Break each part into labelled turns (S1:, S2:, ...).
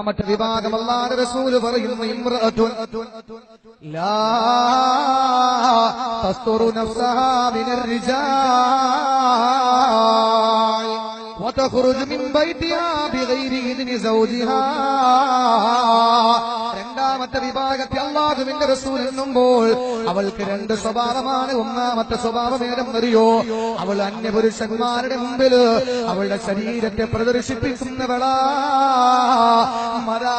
S1: മറ്റു വിഭാഗം അല്ലാഹുവിന്റെ റസൂല് പറയുന്നു ഇമ്രഅത്തുൻ ലാ തസ്തുറു നഫ്സഹാ മിനർ റിജാൽ وتخرج من بيتها بغير إذن زوجها രണ്ടാമത്തെ വിഭാഗത്തെ അള്ളാഹുവിന്റെ റസൂൽ എന്നുമ്പോൾ അവൾക്ക് രണ്ട് സ്വഭാവമാണ് ഒന്നാമത്തെ സ്വഭാവം ഏതെന്നറിയോ അവൾ അന്യപുരുഷന്മാരുടെ മുമ്പിൽ അവളുടെ ശരീരത്തെ പ്രദർശിപ്പിക്കുന്നവളാ മരാമ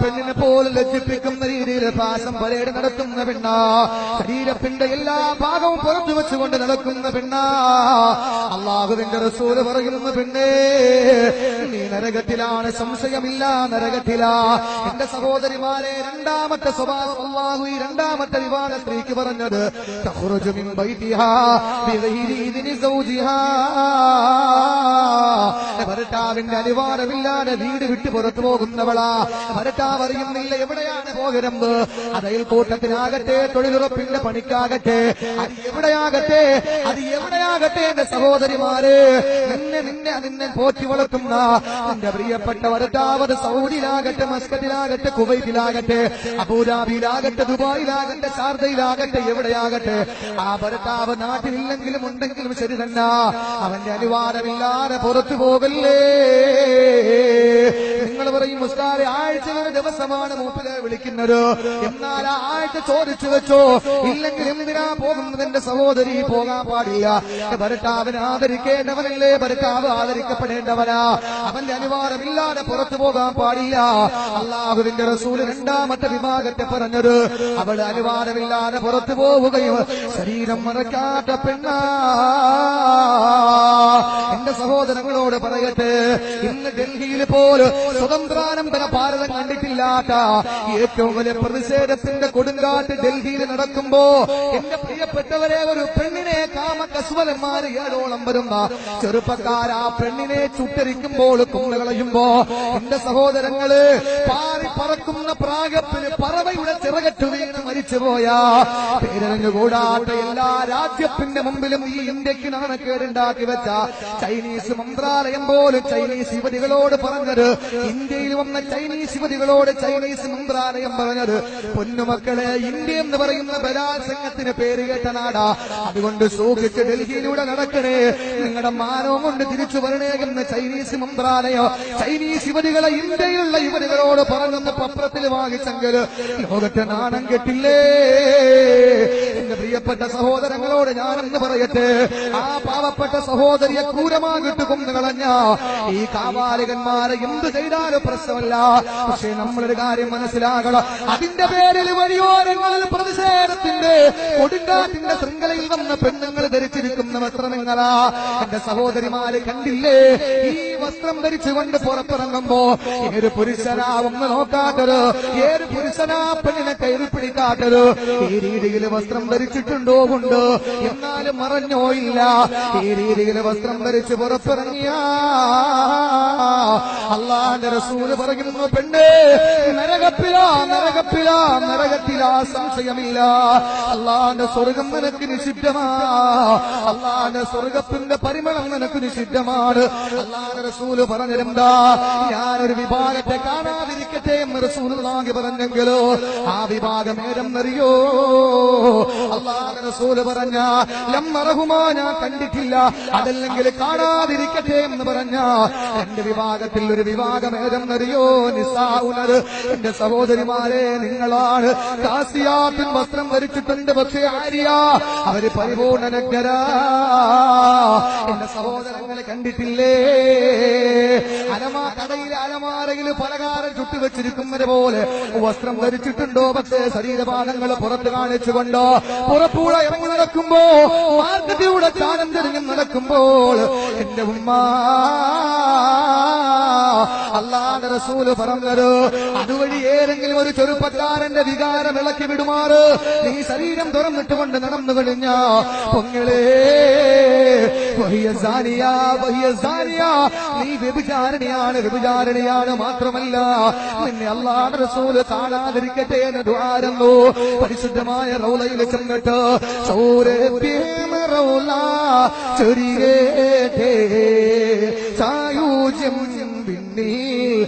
S1: പെണ്ണിനെ പോലെ ലജ്ജിപ്പിക്കുന്ന രീതിയിൽ പാശം പരേഡ് നടത്തുന്ന പെണ്ണ. ശരീരത്തിന്റെ എല്ലാ ഭാഗവും പുറത്തു വെച്ചുകൊണ്ട് നടക്കുന്ന പെണ്ണ. അള്ളാഹുവിന്റെ റസൂൽ പറയുന്ന പെണ്ണേ നീ നരകത്തിലാണ് സംശയമില്ല നരകത്തിലാ. എന്റെ സഹോദരിമാരെ രണ്ടാമത്തെ സ്വഭാവം അള്ളാഹു ഈ രണ്ടാമത്തെ വിവാഹ സ്ത്രീക്ക് പറഞ്ഞത് ഭരട്ടാവിന്റെ അനിവാരമില്ലാതെ വീട് വിട്ടു പുറത്തു പോകുന്നവളാ. ഭർത്താവ് അറിയുന്നില്ല എവിടെയാണ് പോകരുത് അതയിൽ കൂട്ടത്തിനാകട്ടെ തൊഴിലുറപ്പിന്റെ പണിക്കാകട്ടെ. അത് എവിടെയാകട്ടെ? അത് എവിടെയാകട്ടെ എന്റെ സഹോദരിമാരെ? നിന്നെ നിന്നെ നിന്നെ പോറ്റി വളർത്തുന്ന നിന്റെ പ്രിയപ്പെട്ട അത് സൗദിയിലാകട്ടെ മസ്കറ്റിലാകട്ടെ കുവൈറ്റിലാകട്ടെ അബുദാബിയിലാകട്ടെ ദുബായിലാകട്ടെ ശാർദയിലാകട്ടെ എവിടെയാകട്ടെ? ആ ഭർത്താവ് നാട്ടിലില്ലെങ്കിലും ഉണ്ടെങ്കിലും ശരി തന്നെ. അവന്റെ അനുവാദമില്ലാതെ പുറത്തു പോകല്ലേ? നിങ്ങൾ പറയും മുസ്താറെ ആഴ്ച ദിവസമാണ് മൂപ്പിലെ വിളിക്കുന്നത്. ആഴ്ച ചോദിച്ചു വെച്ചോ ഇല്ലെങ്കിൽ എന്തിനാ പോകുന്നതിന്റെ സഹോദരി പോകാൻ പാടില്ല? ഭർത്താവിനെ ആദരിക്കേണ്ടവനല്ലേ ഭർത്താവ് ആദരിക്കപ്പെടേണ്ടവനാ? അവന്റെ അനുവാദമില്ലാതെ പുറത്തു പോകാൻ പാടില്ല. അള്ളാഹുവിന്റെ റസൂൽ രണ്ടാമത്തെ വിഭാഗത്തെ പറഞ്ഞത് അവൾ അനുവാദമില്ലാതെ പുറത്തു പോവുകയും ശരീരം മറക്കാത്ത പെണ്ണാ. എന്റെ സഹോദരങ്ങളോട് പറയട്ടെ ഇന്ന് ഡൽഹിയിൽ പോലും സ്വതന്ത്രാനന്തര ഭാരതം കണ്ടിട്ടില്ലാത്ത ഏറ്റവും വലിയ പ്രതിഷേധത്തിന്റെ കൊടുങ്കാറ്റ് ഡൽഹിയിൽ നടക്കുമ്പോ എന്റെ പ്രിയപ്പെട്ടവരെ ഒരു പെണ്ണിനെ കാമകസ്വലന്മാര് ഏഴോളം വരുന്ന ചെറുപ്പക്കാർ ആ പെണ്ണിനെ ചുട്ടരിക്കുമ്പോൾ കുമ്പളയുമ്പോ എന്റെ സഹോദരങ്ങൾ പാറി പറക്കുന്ന പ്രാഗപ്പിന് പറവയുടെ ചിറകറ്റു വീണ് മരിച്ചുപോയ പേരറിഞ്ഞുകൂടാത്ത എല്ലാ രാജ്യത്തിന്റെ മുമ്പിലും ഈ ഇന്ത്യയ്ക്ക് നാണക്കേടുണ്ടാക്കി വെച്ച ചൈനീസ് മന്ത്രാലയം പോലും ചൈനീസ് യുവതികളോട് പറഞ്ഞത് ഇന്ത്യയിൽ വന്ന ചൈനീസ് യുവതികളോട് ചൈനീസ് മന്ത്രാലയം പറഞ്ഞത് പൊന്നുമക്കളെ ഇന്ത്യ എന്ന് പറയുന്ന ബലാത്സംഗത്തിന് പേര് കേട്ട നാടാ. അതുകൊണ്ട് സൂക്ഷിച്ച് ഡൽഹിയിലൂടെ നടക്കണേ. നിങ്ങളുടെ മാനവം കൊണ്ട് തിരിച്ചു വരണേ എന്ന് ചൈനീസ് മന്ത്രാലയം ചൈനീസ് യുവതികളെ ഇന്ത്യയിലുള്ള യുവതികളോട് പറഞ്ഞെന്ന് പത്രത്തിൽ വാങ്ങിച്ചെങ്കിൽ ലോകത്തെ നാണം കെട്ടില്ലേ? എന്റെ പ്രിയപ്പെട്ട സഹോദരങ്ങളോട് ഞാനെന്ന് പറയട്ടെ. ആ പാവപ്പെട്ട സഹോദരിയെ ക്രൂരമാകിട്ട് കൊന്നു കളഞ്ഞ ഈ കാവാലികന്മാരെ എന്ത് ചെയ്താലും പ്രശ്നമല്ല. പക്ഷേ നമ്മളൊരു കാര്യം മനസ്സിലാകണം. അതിന്റെ പേരിൽ വഴിയോരങ്ങളിൽ പ്രതിഷേധത്തിന്റെ കൊടുങ്കാറ്റിന്റെ ശൃംഖലയിൽ വന്ന പെണ്ണുങ്ങൾ ധരിച്ചിരിക്കുന്ന വസ്ത്രങ്ങളാ എന്റെ സഹോദരിമാര് കണ്ടില്ലേ? ഈ വസ്ത്രം ധരിച്ചുകൊണ്ട് പുറത്തിറങ്ങുമ്പോ ഏത് പുരുഷനാ ഒന്ന് നോക്കാത്തത്? ഏത് പുരുഷനാ പെണ്ണിനെ കയറി പിടിക്കാത്തത്? ഈ രീതിയിൽ വസ്ത്രം ധരിച്ചിട്ടുണ്ടോ കൊണ്ട്? എന്നാലും മറഞ്ഞോ ഇല്ല. ഈ രീതിയിൽ വസ്ത്രം ധരിച്ച് പുറത്തിറങ്ങിയ അള്ളാന്റെ റസൂൽ പറയുന്നു പെണ്ണ് നരകപ്പിലാ നരകപ്പിലാ നരകത്തിലാ സംശയമില്ല. അള്ളാന്റെ സ്വർഗം നിനക്ക് നിഷിദ്ധമാ. അള്ളാന്റെ സ്വർഗത്തിന്റെ പരിമളം നിനക്ക് നിഷിദ്ധമാണ്. അള്ളാന്റെ റസൂൽ പറഞ്ഞിരുന്നാ ഞാനൊരു വിഭാഗത്തെ കാണാതിരിക്കട്ടെ എന്ന് റസൂലുള്ളാഹി പറഞ്ഞെങ്കിലോ? ആ വിഭാഗം ഏതെന്നറിയോ? അള്ളാന്റെ റസൂൽ പറഞ്ഞ ലമ്മറഹുമാ ഞാൻ കണ്ടിട്ടില്ല. അതല്ലെങ്കിൽ കാണാതിരിക്കട്ടെ എന്ന് പറഞ്ഞ എന്റെ വിഭാഗത്തിൽ ഒരു വിഭാഗം ഏതെന്നറിയോ? നിസാവുന്നത് എന്റെ സഹോദരിമാരെ നിങ്ങളാണ് കാസിയാത്തിൻ വസ്ത്രം ധരിച്ചിട്ടുണ്ട് പക്ഷേ ആര്യ? അവർ പരിപൂർണനഗ്നരാ എന്റെ സഹോദരങ്ങളെ കണ്ടിട്ടില്ലേ? അലമാ കടയിലെ അലമാരയിൽ പലകാരം ചുട്ടുവെച്ചിരിക്കുന്നത് പോലെ വസ്ത്രം ധരിച്ചിട്ടുണ്ടോ? പക്ഷേ ശരീരഭാഗങ്ങൾ പുറത്ത് കാണിച്ചുകൊണ്ടോ? പുറത്തൂടെ ഇറങ്ങി നടക്കുമ്പോ മാർക്കറ്റിലൂടെ ചാനം തിരിഞ്ഞു നടക്കുമ്പോൾ എന്റെ ഉമ്മ അല്ലാതെ റസൂൽ പറഞ്ഞത് അതുവഴി ഏതെങ്കിലും ഒരു ചെറുപ്പക്കാരന്റെ വികാരം ഇളക്കി വിടുമാറ്. നീ ശരീരം തുറന്നിട്ടുകൊണ്ട് നടന്നു കഴിഞ്ഞ പൊങ്ങളേ നീ വ്യഭിചാരണിയാണ് വ്യഭിചാരണിയാണ് മാത്രമല്ല നിന്നെ അള്ളാന്റെ റസൂൽ കാണാതിരിക്കട്ടെ എന്ന് ദ്വാരുന്നു പരിശുദ്ധമായ റൗലയിൽ ചെന്നിട്ട് സൗരഭ്യം സായൂജ്യം പിന്നിൽ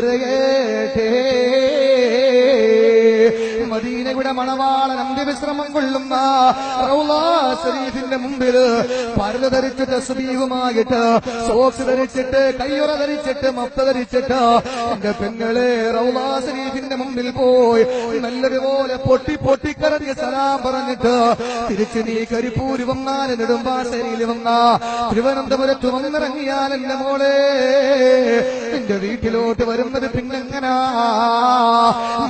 S1: திரையேட்டே മദീനയുടെ മണവാളൻ അന്ത്യവിശ്രമം കൊള്ളുന്ന ശരീഫിന്റെ മുമ്പിൽ പരല ധരിച്ച് സുബീവുമായിട്ട് സോക്സ് ധരിച്ചിട്ട് കയ്യുറ ധരിച്ചിട്ട് മഫ്ത ധരിച്ചിട്ട് എന്റെ പെങ്ങളെ റൗലാ ശരീഫിന്റെ മുമ്പിൽ പോയി നല്ലതുപോലെ പൊട്ടി പൊട്ടിക്കറഞ്ഞ് സലാം പറഞ്ഞിട്ട് തിരിച്ച് നീ കരിപ്പൂര് വന്നാൽ നെടുമ്പാശ്ശേരിയിൽ വന്ന. തിരുവനന്തപുരത്ത് വന്നിറങ്ങിയാൽ എന്റെ മോളെ എന്റെ വീട്ടിലോട്ട് വരുന്നത് പിന്നെങ്ങനാ?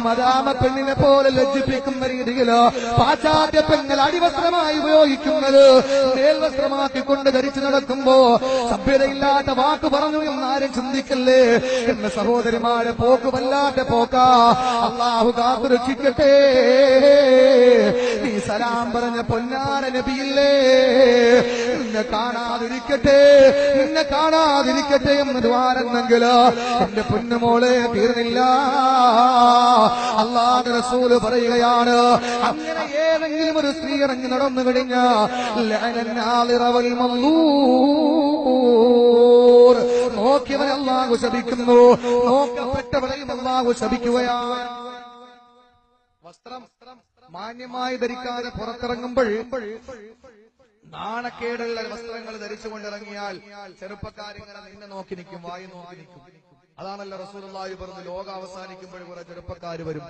S1: മദാമ പെണ്ണിനെ പോലെ ലജ്ജിപ്പിക്കുന്ന രീതിയിൽ പാശ്ചാത്യ പെങ്ങൾ അടിവസ്ത്രമായി ഉപയോഗിക്കുന്നത് മേൽവസ്ത്രമാക്കിക്കൊണ്ട് ധരിച്ചു നടക്കുമ്പോ സഭ്യതയില്ലാത്ത വാക്ക് പറഞ്ഞു എന്നാരും ചിന്തിക്കല്ലേ? എന്ന സഹോദരിമാരെ പോക്ക് വല്ലാത്ത പോക്കാ. അള്ളാഹു കാത്തു രക്ഷിക്കട്ടെ നീ സലാം പറഞ്ഞ പൊന്നാര നബിയില്ലേ? നിന്നെ കാണാതിരിക്കട്ടെ. നിന്നെ കാണാതിരിക്കട്ടെ എന്ന് ദ്വാരെന്നെങ്കിൽ എന്റെ പൊന്നുമോളെ തീർന്നില്ല. അള്ളാഹ് റസൂൽ പറയുകയാണ്. അങ്ങനെ ഏതെങ്കിലും ഒരു സ്ത്രീ ഇറങ്ങി നടന്നു കഴിഞ്ഞ നോക്കിയവൻ അല്ലാഹു ശപിക്കുന്നു. നോക്കപ്പെട്ടവരെയും അല്ലാഹു ശപിക്കുകയാണ്. വസ്ത്രം മാന്യമായി ധരിക്കാതെ പുറത്തിറങ്ങുമ്പോൾ നാണക്കേടുള്ള വസ്ത്രങ്ങൾ ധരിച്ചുകൊണ്ടിറങ്ങിയാൽ ചെറുപ്പക്കാരിങ്ങനെ നിന്നെ നോക്കി നിൽക്കും വായി നോക്കി നിൽക്കും. അതാണല്ലോ റസൂലുള്ളാഹി പറഞ്ഞു ലോകം അവസാനിക്കുമ്പോൾ കുറെ ചെറുപ്പക്കാർ വരും.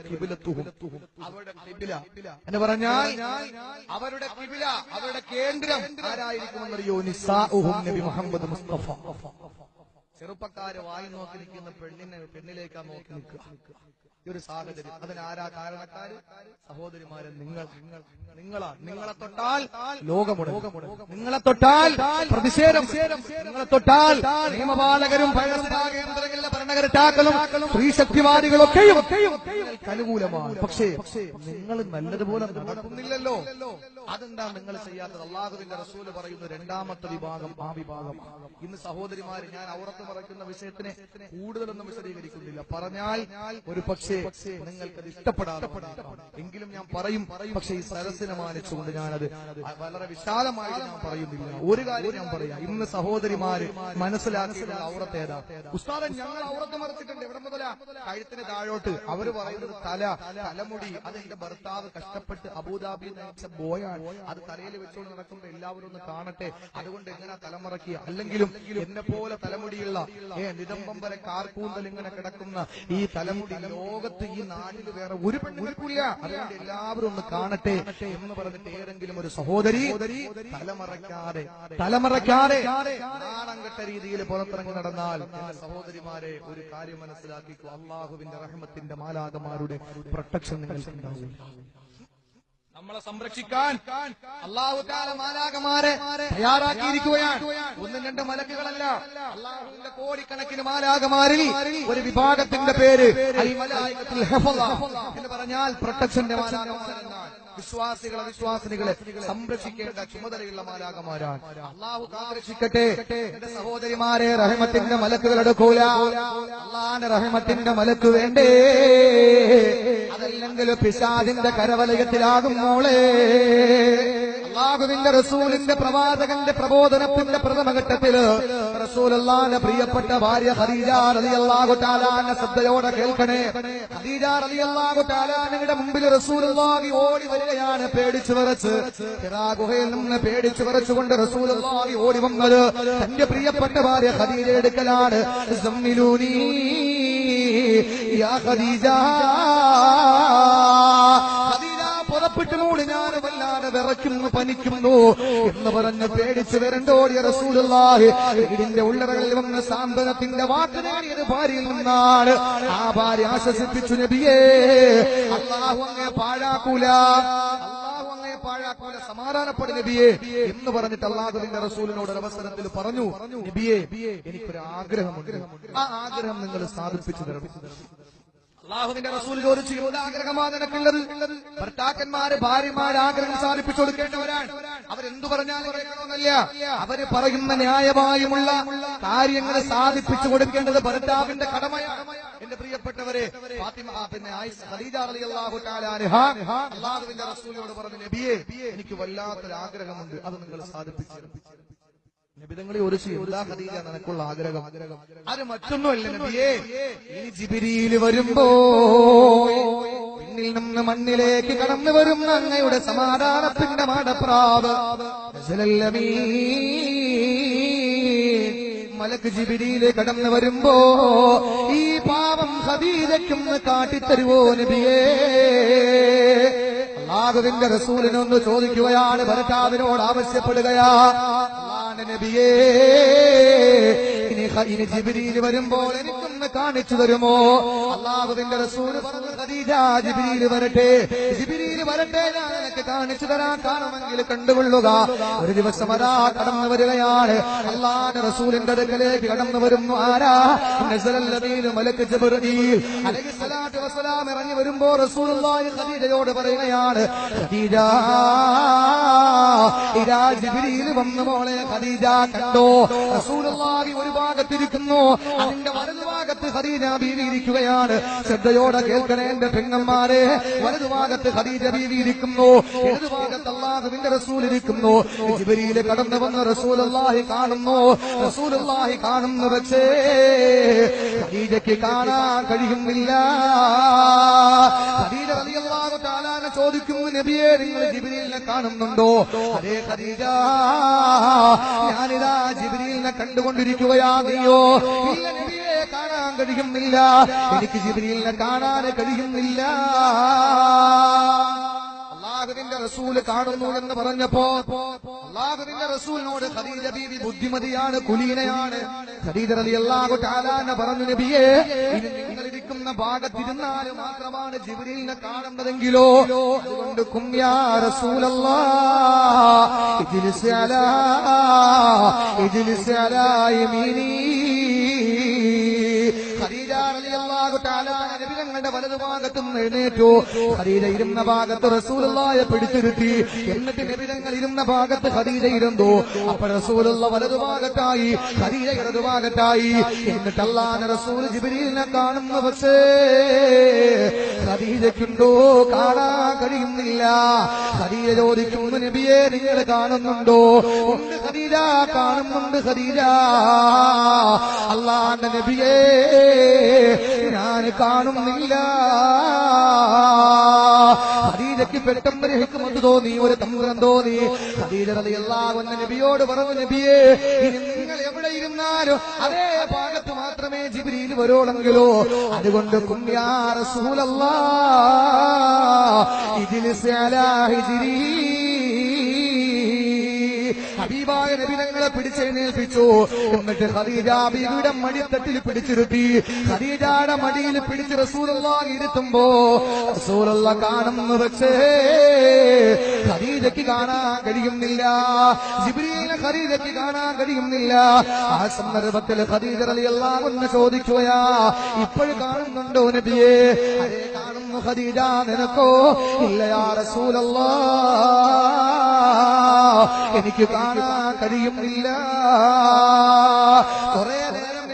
S1: അവരുടെ കിബില. എന്ന് പറഞ്ഞാൽ അവരുടെ കിബില അവരുടെ കേന്ദ്രം ആരായിരിക്കുമെന്നറിയോ? നിസാ നബി മുഹമ്മദ് മുസ്തഫ. ചെറുപ്പക്കാര് വായി നോക്കി നിൽക്കുന്ന പെണ്ണിനെ പെണ്ണിലേക്കാ നോക്കി നിൽക്കുക. ഈ ഒരു സാഹചര്യം. അതിനാരാ കാരണക്കാര്? സഹോദരിമാരെ നിങ്ങൾ. നിങ്ങളാണ് നിങ്ങളെ തൊട്ടാൽ ലോകമുട നിങ്ങളെ തൊട്ടാൽ പ്രതിഷേധം. നിങ്ങളെ തൊട്ടാൽ നിയമപാലകരും സ്ത്രീശക്തിവാദികളൊക്കെയും അനുകൂലമാണ് പക്ഷേ നിങ്ങൾ നല്ലതുപോലെ നടക്കുന്നില്ലല്ലോ. അതെന്താ നിങ്ങൾ ചെയ്യാത്തത്? അള്ളാഹുവിന്റെ റസൂൽ പറയുന്ന രണ്ടാമത്തെ വിഭാഗം ആ വിഭാഗം ഇന്ന് സഹോദരിമാര് ഞാൻ ഔറത്ത് പറയുന്ന വിഷയത്തിനെ കൂടുതലൊന്നും വിശദീകരിക്കുന്നില്ല. പറഞ്ഞാൽ ഒരു പക്ഷേ നിങ്ങൾക്കത് ഇഷ്ടപ്പെടാതെ എങ്കിലും ഞാൻ പറയും പക്ഷേ ഈ സരസിനെ മാനിച്ചുകൊണ്ട് ഞാനത് വളരെ വിശാലമായി ഞാൻ പറയുന്നില്ല. ഒരു കാര്യം ഞാൻ പറയാം. ഇന്ന് സഹോദരിമാര് മനസ്സിലാക്കിയിട്ടുള്ള ഔറത്തേതാ ഉസ്താദൻ ഞങ്ങൾ ഔറത്ത് മറച്ചിട്ടുണ്ട്. ഇവിടെ മുതലാ? കഴുത്തിന് താഴോട്ട്. അവർ പറയുന്നത് തല തലമുടി. അത് എന്റെ ഭർത്താവ് കഷ്ടപ്പെട്ട് അബുദാബി നയിച്ച ബോയാണ്. അത് തലയിൽ വെച്ചുകൊണ്ട് നടക്കുമ്പോൾ എല്ലാവരും ഒന്ന് കാണട്ടെ. അതുകൊണ്ട് എങ്ങനെ തലമുറക്കി അല്ലെങ്കിലും എന്നെ പോലെ തലമുടിയുള്ള ഏ വരെ കാർക്കൂന്തൽ ഇങ്ങനെ കിടക്കുന്ന ഈ തലമുടി ലോകത്ത് ഈ നാട്ടിൽ വേറെ ഒരു പെണ്ണില്ല അതുകൊണ്ട് എല്ലാവരും ഒന്ന് കാണട്ടെ എന്ന് പറഞ്ഞിട്ട് ഏതെങ്കിലും ഒരു സഹോദരി തലമറയ്ക്കാതെ തലമറയ്ക്കാതെ നാണം കെട്ട രീതിയിൽ പുറത്തിറങ്ങി നടന്നാൽ സഹോദരിമാരെ ഒരു കാര്യം മനസ്സിലാക്കിക്കോ. അള്ളാഹുവിന്റെ റഹ്മത്തിന്റെ മാലാകമാരുടെ പ്രൊട്ടക്ഷൻ നിങ്ങൾക്ക് ഉണ്ടാവും നമ്മളെ സംരക്ഷിക്കാൻ അള്ളാഹു താല മാലാകമാരെ തയ്യാറാക്കിയിരിക്കുകയാണ്. ഒന്നും രണ്ട് മലക്കുകളല്ല. അള്ളാഹുവിന്റെ കോടിക്കണക്കിന് മാലാകമാരിൽ ഒരു വിഭാഗത്തിന്റെ പേര് എന്ന് പറഞ്ഞാൽ പ്രൊട്ടക്ഷന്റെ മാലാകമാരെന്നാണ് വിശ്വാസികളെ വിശ്വാസിനികളെ സംരക്ഷിക്കേണ്ട ചുമതലയുള്ള മാലാകമാരാണ് അള്ളാഹു കാരക്ഷിക്കട്ടെ എന്റെ സഹോദരിമാരെ റഹമത്തിന്റെ മലക്കുകൾ എടുക്കൂല. അള്ളാന്റെ റഹമത്തിന്റെ മലക്ക് വേണ്ടേ? അതല്ലെങ്കിൽ പിശാദിന്റെ കരവലയത്തിലാകും മോളെ. അള്ളാഹുവിന്റെ റസൂലിന്റെ പ്രവാചകന്റെ പ്രബോധനത്തിന്റെ പ്രഥമഘട്ടത്തിൽ റസൂൽ അള്ളാന്റെ പ്രിയപ്പെട്ട ഭാര്യ ഖദീജ അള്ളാഹു തആലാന്റെ ശ്രദ്ധയോടെ കേൾക്കണേ. ഖദീജ അള്ളാഹു തആലാനയുടെ മുമ്പിൽ അള്ളാഹി ഓടി വരികയാണ് പേടിച്ചു വിറച്ച്. ഹിറാ ഗുഹയിൽ നിന്ന് പേടിച്ചു വിറച്ചുകൊണ്ട് അള്ളാഹി ഓടി വന്നത് തന്റെ പ്രിയപ്പെട്ട ഭാര്യ ഹരീജ എടുക്കലാണ് യാ ഖദീജ ഖദീജ പുറപ്പെട്ടു വിറയ്ക്കുന്നു പനിക്കുന്നു എന്ന് പറഞ്ഞ് പേടിച്ചു വരണ്ടോടിയ റസൂലുള്ളാഹി? വീടിന്റെ ഉള്ളറകളിൽ വന്ന സാന്ത്വനത്തിന്റെ വാക്ക് നേടിയത് ഭാര്യയിൽ നിന്നാണ്. ആ ഭാര്യ ആശ്വസിപ്പിച്ചു നബിയേ. അള്ളാഹു അങ്ങേ പാഴാക്കൂല. സമാധാനപ്പെടും നബിയെ എന്ന് പറഞ്ഞിട്ട് അള്ളാഹുവിന്റെ റസൂലിനോട് അവസരത്തിൽ പറഞ്ഞു നബിയെ എനിക്കൊരു ആഗ്രഹമുണ്ട്. ആ ആഗ്രഹം നിങ്ങൾ സാധിപ്പിച്ചു തരണം. അള്ളാഹുവിന്റെ റസൂൽ ചോദിച്ചു ഏത് ആഗ്രഹമാണ് നിനക്കുള്ളത്. ഭർത്താക്കന്മാര് ഭാര്യമാര് ആഗ്രഹം സാധിപ്പിച്ചു കൊടുക്കേണ്ടവരാണ്. അവരെന്തു പറഞ്ഞാലും കേൾക്കണമെന്നല്ല. അവർ പറയുന്ന ന്യായമായുമുള്ള കാര്യങ്ങൾ സാധിപ്പിച്ചു കൊടുക്കേണ്ടത് ഭർത്താവിന്റെ കടമയാണ്. എന്റെ പ്രിയപ്പെട്ടവരെ അള്ളാഹുവിന്റെ റസൂലിനോട് പറഞ്ഞു നബിയെ എനിക്ക് വല്ലാത്തൊരു ആഗ്രഹമുണ്ട്. അത് നിങ്ങൾ സാധിപ്പിച്ചു തരണം." നബിതങ്ങളെ ഒരു ഖദീജ നിനക്കുള്ള ആഗ്രഹം അത് മറ്റൊന്നുമല്ല നബിയേ ഈ ജിബിരിയിൽ വരുമ്പോ പിന്നിൽ നിന്ന് മണ്ണിലേക്ക് കടന്നു വരുന്ന അങ്ങയുടെ സമാധാനത്തിന്റെ മാടപ്രാവ്. മലക്ക് ജിബിരിയിൽ കടന്നു വരുമ്പോ ഈ പാവം ഖദീജയ്ക്കൊന്ന് കാട്ടിത്തരുവോ നബിയേ അള്ളാഹുവിന്റെ റസൂലിനൊന്ന് ചോദിക്കുകയാണ് ഭരക്കാവിനോട് ആവശ്യപ്പെടുകയാ. നബിയേ ഇനി ജിബിരിയിൽ വരുമ്പോൾ എനിക്കൊന്ന് കാണിച്ചു തരുമോ? അള്ളാഹുവിന്റെ റസൂൽ പറഞ്ഞു ഖദീജ ജിബിരിയിൽ വരട്ടെ. ജിബിരിയിൽ വരട്ടെ ഞാൻ നിനക്ക് കാണിച്ചു തരാൻ കാണുമെങ്കിൽ കണ്ടുകൊള്ളുക. ഒരു ദിവസം അതാ കടന്നു വരികയാണ്. അള്ളാന്റെ റസൂലിന്റെ അടുക്കലേക്ക് കടന്നു വരുന്നു. ആരാ? മലക്ക് ജിബ്രീൽ. അലൈഹിസ്സലാത്തു വസ്സലാം ഇറങ്ങി വരുമ്പോ റസൂലുള്ളാഹി ഖദീജയോട് പറയുകയാണ് ഖദീജ ഇതാ ജിബ്രീൽ വന്നു മോളെ. ഖദീജ കണ്ടോ? റസൂലുള്ളാഹി ഒരു ഭാഗത്തിരിക്കുന്നു. അതിന്റെ വലതുഭാഗത്ത് ഖദീജ ബീവി ഇരിക്കുകയാണ്. ശ്രദ്ധയോടെ കേൾക്കണേ. എന്റെ പെങ്ങന്മാരെ വലതുഭാഗത്ത് ഖദീജ ബീവി ഇരിക്കുന്നു. ഇടതുഭാഗത്ത് അള്ളാഹുവിന്റെ റസൂൽ ഇരിക്കുന്നു. ജിബരിയിൽ കടന്നു വന്ന് റസൂലുള്ളാഹി കാണുന്നു. റസൂലുള്ളാഹി കാണുന്നു പക്ഷേ ഖദീജയ്ക്ക് കാണാൻ കഴിയുന്നില്ല. ഖദീജ റളിയല്ലാഹു തആല ചോദിക്കുന്നു നബിയെ നിങ്ങൾ ജിബ്രീലിനെ കാണുന്നുണ്ടോ? അതേ ഖദീജ. ഞാനിതാ ജിബ്രീലിനെ കണ്ടുകൊണ്ടിരിക്കുകയാ നീയോ ഇല്ല നബിയെ കാണാൻ കഴിയുന്നില്ല. എനിക്ക് ജിബ്രീലിനെ കാണാൻ കഴിയുന്നില്ല. അള്ളാഹുവിന്റെ റസൂൽ കാണുന്നു എന്ന് പറഞ്ഞപ്പോ അള്ളാഹുവിന്റെ റസൂലിനോട് ഖദീജ ബീവി ബുദ്ധിമതിയാണ് കുലീനയാണ്. ഖദീജ റളിയല്ലാഹു തആല ചാലാന പറഞ്ഞു നബിയെ നിങ്ങൾ ഇരിക്കുന്ന ഭാഗത്തിരുന്നാൽ മാത്രമാണ് ജിബ്രീലിനെ കാണുന്നതെങ്കിലോ? അതുകൊണ്ട് കുമ്യാ റസൂലല്ലാ ഇതിൽ അലാ ഇജ്ലിസ് അലാ യമീനീ ഖദീജ റളിയല്ലാഹു തആല നബി തങ്ങളുടെ വലതുഭാഗത്ത് എഴുന്നേറ്റു. ഖദീജ ഇരുന്ന ഭാഗത്ത് റസൂലുള്ളാഹിയെ പിടിച്ചിരുത്തി. എന്നിട്ട് നബി തങ്ങൾ ഇരുന്ന ഭാഗത്ത് ഖദീജ ഇരുന്നു. അപ്പോൾ റസൂലുള്ള വലതുഭാഗത്തായി ഖദീജ ഇടതുഭാഗത്തായി. എന്നിട്ട് അല്ലാഹുവിന്റെ റസൂൽ ജിബ്രീലിനെ കാണുന്നു. പക്ഷേ ഖദീജയ്ക്കുണ്ടോ? കാണാൻ കഴിയുന്നില്ല. ഖദീജ ചോദിക്കുന്നു നബിയെ നിങ്ങൾ കാണുന്നുണ്ടോ? ഉണ്ട് ഖദീജ കാണുന്നുണ്ട് ഖദീജ. അള്ളാന്റെ നബിയേ കാണുന്നില്ല. ഹദീജയ്ക്ക് പെട്ടെന്ന് രഹിക്കുമെന്ന് തോന്നി ഒരു തന്ത്രം തോന്നി. ഖദീജ റളിയല്ലാഹു നബിയോട് പറഞ്ഞു നബിയെ നിങ്ങൾ എവിടെ ഇരുന്നാലും അതേ ഭാഗത്ത് മാത്രമേ ജിബ്രീൽ വരോളെങ്കിലോ അതുകൊണ്ട് കുമ്യാ റസൂലല്ലാ ഇജ്ലിസ് അലാ ഹിജ്രീ. ഹബീബായ നബി തങ്ങളെ പിടിച്ചെഴുന്നേൽപ്പിച്ചു. എന്നിട്ട് ഖദീജ ബീവിയുടെ മടിത്തട്ടിൽ പിടിച്ചിരുത്തി. ഖദീജയുടെ മടിയിൽ പിടിച്ച് റസൂലുള്ളാഹി ഇരുത്തുമ്പോ റസൂലുള്ള കാണുന്നു പക്ഷേ ഖദീജയ്ക്ക് കാണാൻ കഴിയുന്നില്ല. ജിബ്രീലിനെ ഖദീജയ്ക്ക് കാണാൻ കഴിയുന്നില്ല. ആ സന്ദർഭത്തിൽ ഖദീജ റളിയല്ലാഹു അൻഹ ചോദിക്കുകയാ ഇപ്പോഴും കാണുന്നുണ്ടോ നബിയെ? കാണുന്നു. ഖദീജ നിനക്കോ? ഇല്ല യാ റസൂലല്ലാഹ് എനിക്ക് കാണാൻ കഴിയുന്നില്ല. കുറെ നേരം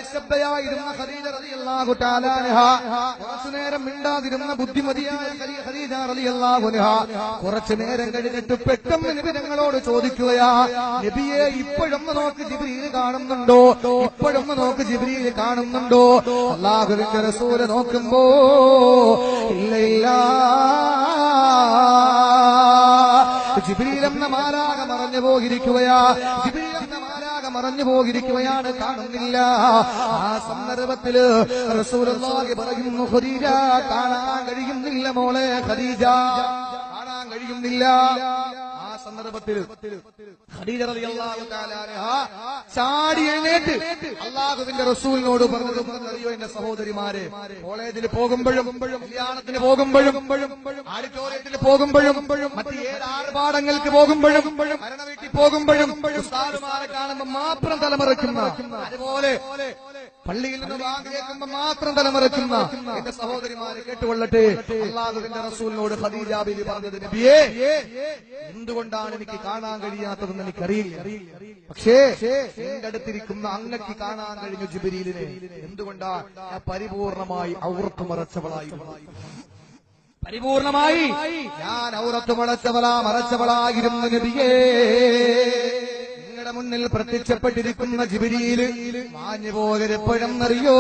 S1: റളിയല്ലാഹു തആല അൻഹ കുറച്ചു നേരം മിണ്ടാതിരുന്ന ബുദ്ധിമതിയായ ഖദീ- ഖദീജ റളിയല്ലാഹു അൻഹ. കുറച്ചു നേരം കഴിഞ്ഞിട്ട് പെട്ടെന്ന് നബി ഞങ്ങളോട് ചോദിക്കുകയാ നബിയെ ഇപ്പോഴൊന്ന് നോക്ക് ജിബ്രീൽ കാണുന്നുണ്ടോ? ഇപ്പോഴൊന്ന് നോക്ക് ജിബ്രീൽ കാണുന്നുണ്ടോ? അള്ളാഹുവിന്റെ റസൂൽ നോക്കുമ്പോ ഇല്ല ഇല്ല. ജിബ്രീൽ എന്ന മാലാക മറഞ്ഞു പോയിരിക്കുകയാ ജിബ്രീൽ മറഞ്ഞു പോയിരിക്കുകയാണ് കാണുന്നില്ല. ആ സന്ദർഭത്തിൽ പറയുന്നു ഖദീജ കാണാൻ കഴിയുന്നില്ല മോളെ ഖദീജ. കാണാൻ കഴിയുന്നില്ല. സന്ദർഭത്തിൽ ചാടി എഴുന്നേറ്റ് അള്ളാഹുവിന്റെ റസൂലിനോട് പറഞ്ഞു അറിയോ എന്റെ സഹോദരിമാരെ കോളേജിൽ പോകുമ്പോഴും കല്യാണത്തിന് പോകുമ്പോഴും ആഡിറ്റോറിയത്തിൽ പോകുമ്പോഴും മറ്റ് ഏത് പോകുമ്പോഴും മരണ വീട്ടിൽ പോകുമ്പോഴും കാണുമ്പോൾ മാത്രം തലമറയ്ക്കുന്ന അതുപോലെ പള്ളിയിൽ നിന്ന് വാങ്ങി കേൾക്കുമ്പോ മാത്രം തലമുറക്കുന്ന എന്റെ സഹോദരിമാരെ കേട്ടുകൊള്ളട്ടെ. അള്ളാഹുവിന്റെ റസൂലിനോട് ഖദീജ ബിബി പറഞ്ഞത് നബിയേ എന്തുകൊണ്ടാണ് എനിക്ക് കാണാൻ കഴിയാത്തതെന്ന് എനിക്കറിയില്ല. പക്ഷേ എന്റെ അടുത്തിരിക്കുന്ന അങ്ങക്ക് കാണാൻ കഴിഞ്ഞു ജിബിരിലിനെ. എന്തുകൊണ്ടാ? ഞാൻ പരിപൂർണമായി ഔർത്ത് മറച്ചവളായി. പരിപൂർണമായി. ഞാൻ ഔറത്ത് മറച്ചവളാ മറച്ചവളായിരുന്നു നബിയേ. നിങ്ങളുടെ മുന്നിൽ പ്രത്യക്ഷപ്പെട്ടിരിക്കുന്ന ജിബിരിയിൽ മാഞ്ഞു പോകരെപ്പോഴെന്നറിയോ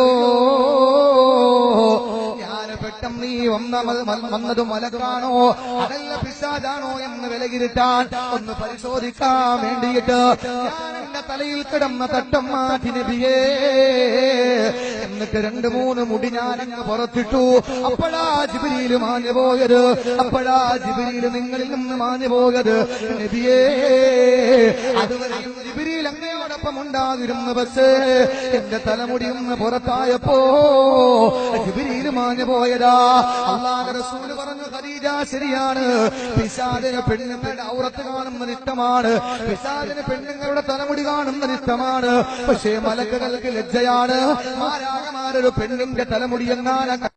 S1: ഞാൻ പെട്ടെന്ന് നീ വന്ന വന്നത് മലക്കാണോ അതല്ല പിശാചാണോ എന്ന് വിലകിരുട്ടാൻ ഒന്ന് പരിശോധിക്കാൻ വേണ്ടിയിട്ട് ഞാൻ തലയിൽ കിടന്ന തട്ടം മാറ്റി നബിയേ എന്നിട്ട് രണ്ട് മൂന്ന് മുടി ഞാനങ്ങ് പുറത്തിട്ടു. അപ്പോഴാ ജിബിരിയിൽ മാഞ്ഞു പോയത്. അപ്പോഴാ ജിബിരിയിൽ നിങ്ങളിൽ നിന്ന് മാഞ്ഞു പോയത്. നബിയേ ജിബിരിയിൽ അങ്ങയോടൊപ്പം ഉണ്ടാകിരുന്നു പക്ഷേ എന്റെ തലമുടി ഒന്ന് പുറത്തായപ്പോ മാഞ്ഞു പോയതാ അള്ളാഹ് റസൂൽ പറഞ്ഞു ഖദീജ ശരിയാണ്. പിശാദിന് പെണ്ണുങ്ങളുടെ ഔറത്ത് കാണുന്നത് ഇഷ്ടമാണ്. പിശാദിന് പെണ്ണുങ്ങളുടെ തലമുടി കാണുന്നത് ഇഷ്ടമാണ്. പക്ഷേ മലക്കുകൾക്ക് ലജ്ജയാണ്. മാരാകമാരൊരു പെണ്ണിന്റെ തലമുടി എങ്ങാനും